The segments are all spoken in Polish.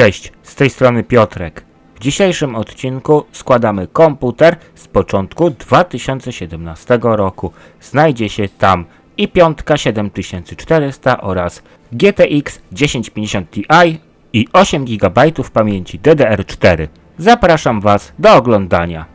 Cześć, z tej strony Piotrek. W dzisiejszym odcinku składamy komputer z początku 2017 roku. Znajdzie się tam i piątka 7400 oraz GTX 1050 Ti i 8 GB pamięci DDR4. Zapraszam Was do oglądania.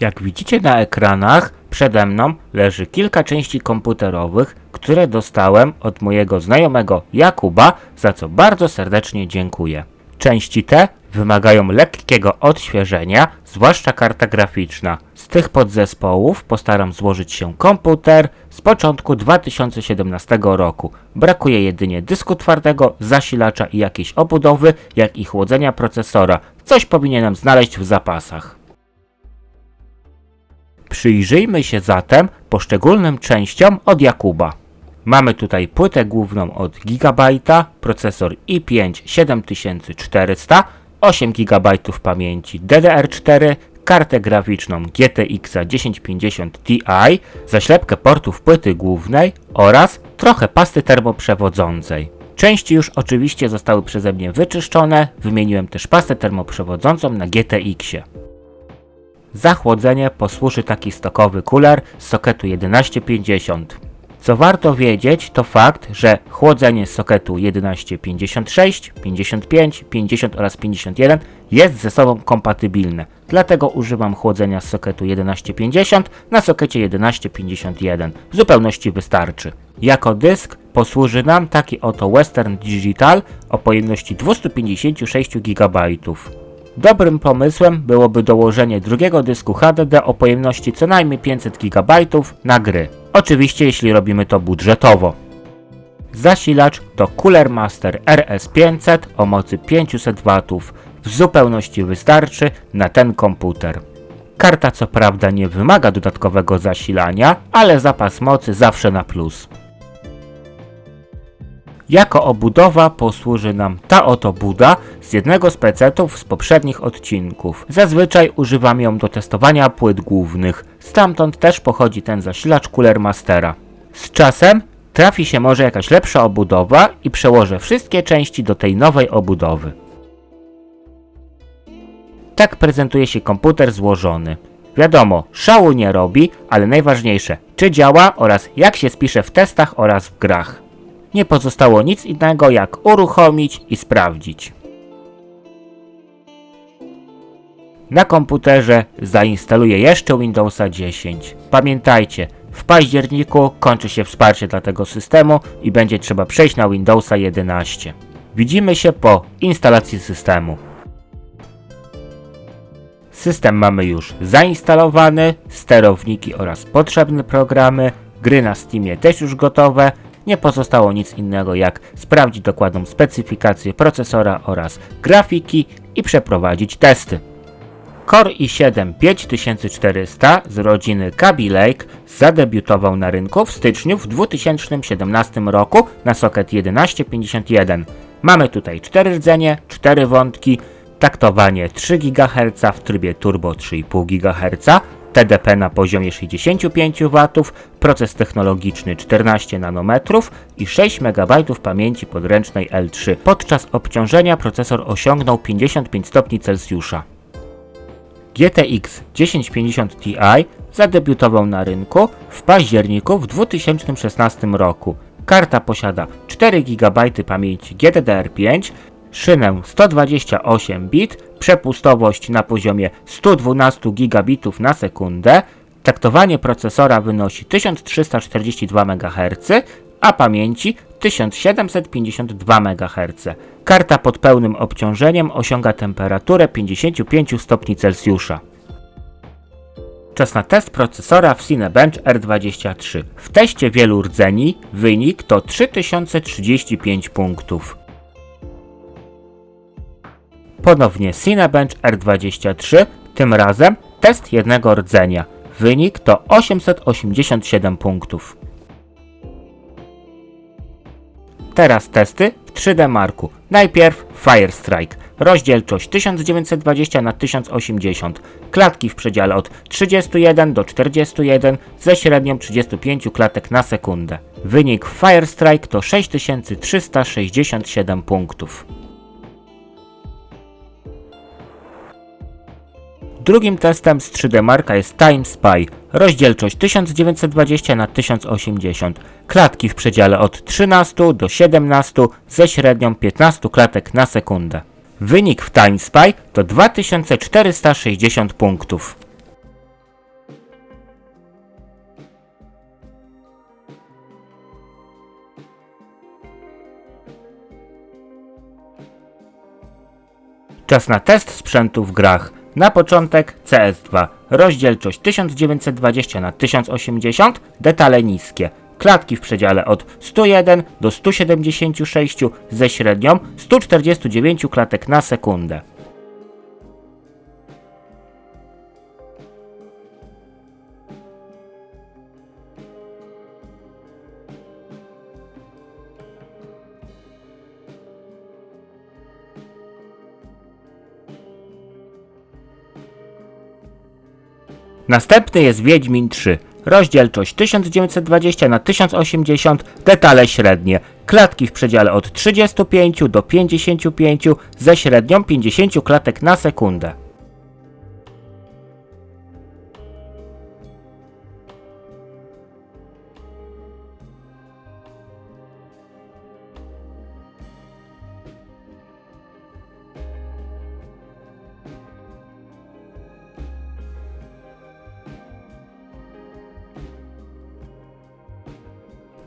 Jak widzicie na ekranach, przede mną leży kilka części komputerowych, które dostałem od mojego znajomego Jakuba, za co bardzo serdecznie dziękuję. Części te wymagają lekkiego odświeżenia, zwłaszcza karta graficzna. Z tych podzespołów postaram złożyć się komputer z początku 2017 roku. Brakuje jedynie dysku twardego, zasilacza i jakiejś obudowy, jak i chłodzenia procesora. Coś powinienem znaleźć w zapasach. Przyjrzyjmy się zatem poszczególnym częściom od Jakuba. Mamy tutaj płytę główną od Gigabajta, procesor i5 7400, 8 GB pamięci DDR4, kartę graficzną GTX 1050 Ti, zaślepkę portów płyty głównej oraz trochę pasty termoprzewodzącej. Części już oczywiście zostały przeze mnie wyczyszczone, wymieniłem też pastę termoprzewodzącą na GTX-ie. Za chłodzenie posłuży taki stokowy kuler z soketu 1150. Co warto wiedzieć, to fakt, że chłodzenie z soketu 1156, 55, 50 oraz 51 jest ze sobą kompatybilne. Dlatego używam chłodzenia z soketu 1150 na sokecie 1151. W zupełności wystarczy. Jako dysk posłuży nam taki oto Western Digital o pojemności 256 GB. Dobrym pomysłem byłoby dołożenie drugiego dysku HDD o pojemności co najmniej 500 GB na gry. Oczywiście jeśli robimy to budżetowo. Zasilacz to Cooler Master RS500 o mocy 500 W. W zupełności wystarczy na ten komputer. Karta co prawda nie wymaga dodatkowego zasilania, ale zapas mocy zawsze na plus. Jako obudowa posłuży nam ta oto buda z jednego z pecetów z poprzednich odcinków. Zazwyczaj używam ją do testowania płyt głównych. Stamtąd też pochodzi ten zasilacz Cooler Mastera. Z czasem trafi się może jakaś lepsza obudowa i przełożę wszystkie części do tej nowej obudowy. Tak prezentuje się komputer złożony. Wiadomo, szału nie robi, ale najważniejsze, czy działa oraz jak się spisze w testach oraz w grach nie pozostało nic innego jak uruchomić i sprawdzić. Na komputerze zainstaluję jeszcze Windowsa 10. Pamiętajcie, w październiku kończy się wsparcie dla tego systemu i będzie trzeba przejść na Windowsa 11. Widzimy się po instalacji systemu. System mamy już zainstalowany, sterowniki oraz potrzebne programy, gry na Steamie też już gotowe, nie pozostało nic innego jak sprawdzić dokładną specyfikację procesora oraz grafiki i przeprowadzić testy. Core i7 5400 z rodziny Kaby Lake zadebiutował na rynku w styczniu w 2017 roku na soket 1151. Mamy tutaj 4 rdzenie, 4 wątki, taktowanie 3 GHz w trybie turbo 3,5 GHz, TDP na poziomie 65 W, proces technologiczny 14 nanometrów i 6 MB pamięci podręcznej L3. Podczas obciążenia procesor osiągnął 55 stopni Celsjusza. GTX 1050 Ti zadebiutował na rynku w październiku w 2016 roku. Karta posiada 4 GB pamięci GDDR5, szynę 128 bit, przepustowość na poziomie 112 gigabitów na sekundę, taktowanie procesora wynosi 1342 MHz, a pamięci 1752 MHz. Karta pod pełnym obciążeniem osiąga temperaturę 55 stopni Celsjusza. Czas na test procesora w Cinebench R23. W teście wielu rdzeni wynik to 3035 punktów. Ponownie Cinebench R23, tym razem test jednego rdzenia. Wynik to 887 punktów. Teraz testy w 3D Marku. Najpierw Firestrike. Rozdzielczość 1920 na 1080. Klatki w przedziale od 31 do 41 ze średnią 35 klatek na sekundę. Wynik Firestrike to 6367 punktów. Drugim testem z 3D Marka jest Time Spy. Rozdzielczość 1920 na 1080. Klatki w przedziale od 13 do 17 ze średnią 15 klatek na sekundę. Wynik w Time Spy to 2460 punktów. Czas na test sprzętu w grach. Na początek CS2. Rozdzielczość 1920 na 1080, detale niskie. Klatki w przedziale od 101 do 176 ze średnią 149 klatek na sekundę. Następny jest Wiedźmin 3. Rozdzielczość 1920 na 1080, detale średnie. Klatki w przedziale od 35 do 55 ze średnią 50 klatek na sekundę.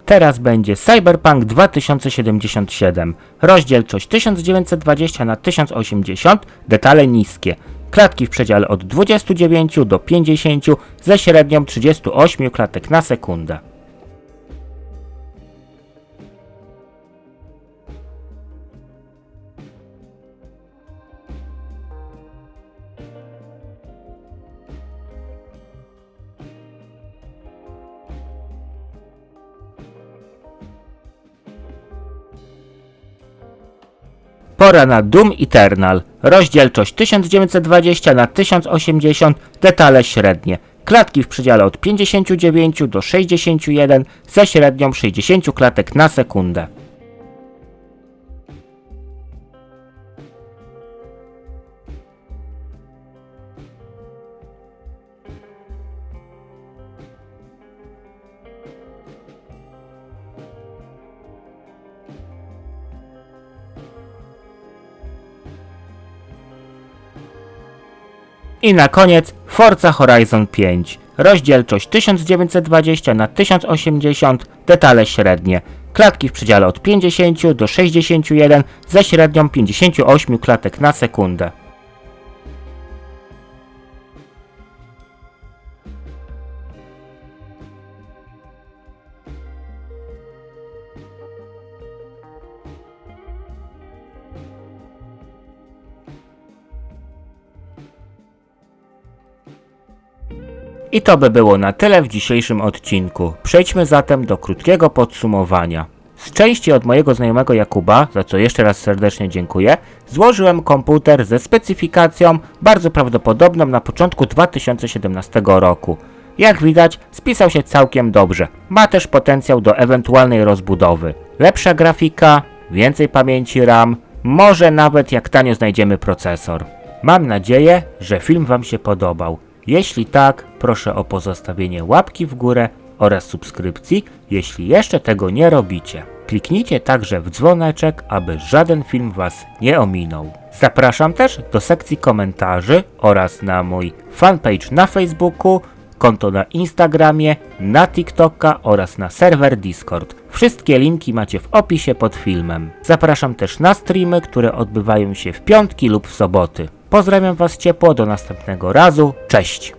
Teraz będzie Cyberpunk 2077. Rozdzielczość 1920 na 1080, detale niskie. Klatki w przedziale od 29 do 50 ze średnią 38 klatek na sekundę. Pora na Doom Eternal. Rozdzielczość 1920 na 1080, detale średnie. Klatki w przedziale od 59 do 61 ze średnią 60 klatek na sekundę. I na koniec Forza Horizon 5. Rozdzielczość 1920 na 1080, detale średnie. Klatki w przedziale od 50 do 61 ze średnią 58 klatek na sekundę. I to by było na tyle w dzisiejszym odcinku. Przejdźmy zatem do krótkiego podsumowania. Z części od mojego znajomego Jakuba, za co jeszcze raz serdecznie dziękuję, złożyłem komputer ze specyfikacją bardzo prawdopodobną na początku 2017 roku. Jak widać, spisał się całkiem dobrze. Ma też potencjał do ewentualnej rozbudowy. Lepsza grafika, więcej pamięci RAM, może nawet jak tanio znajdziemy procesor. Mam nadzieję, że film Wam się podobał. Jeśli tak, proszę o pozostawienie łapki w górę oraz subskrypcji, jeśli jeszcze tego nie robicie. Kliknijcie także w dzwoneczek, aby żaden film Was nie ominął. Zapraszam też do sekcji komentarzy oraz na mój fanpage na Facebooku, konto na Instagramie, na TikToka oraz na serwer Discord. Wszystkie linki macie w opisie pod filmem. Zapraszam też na streamy, które odbywają się w piątki lub w soboty. Pozdrawiam Was ciepło, do następnego razu, cześć!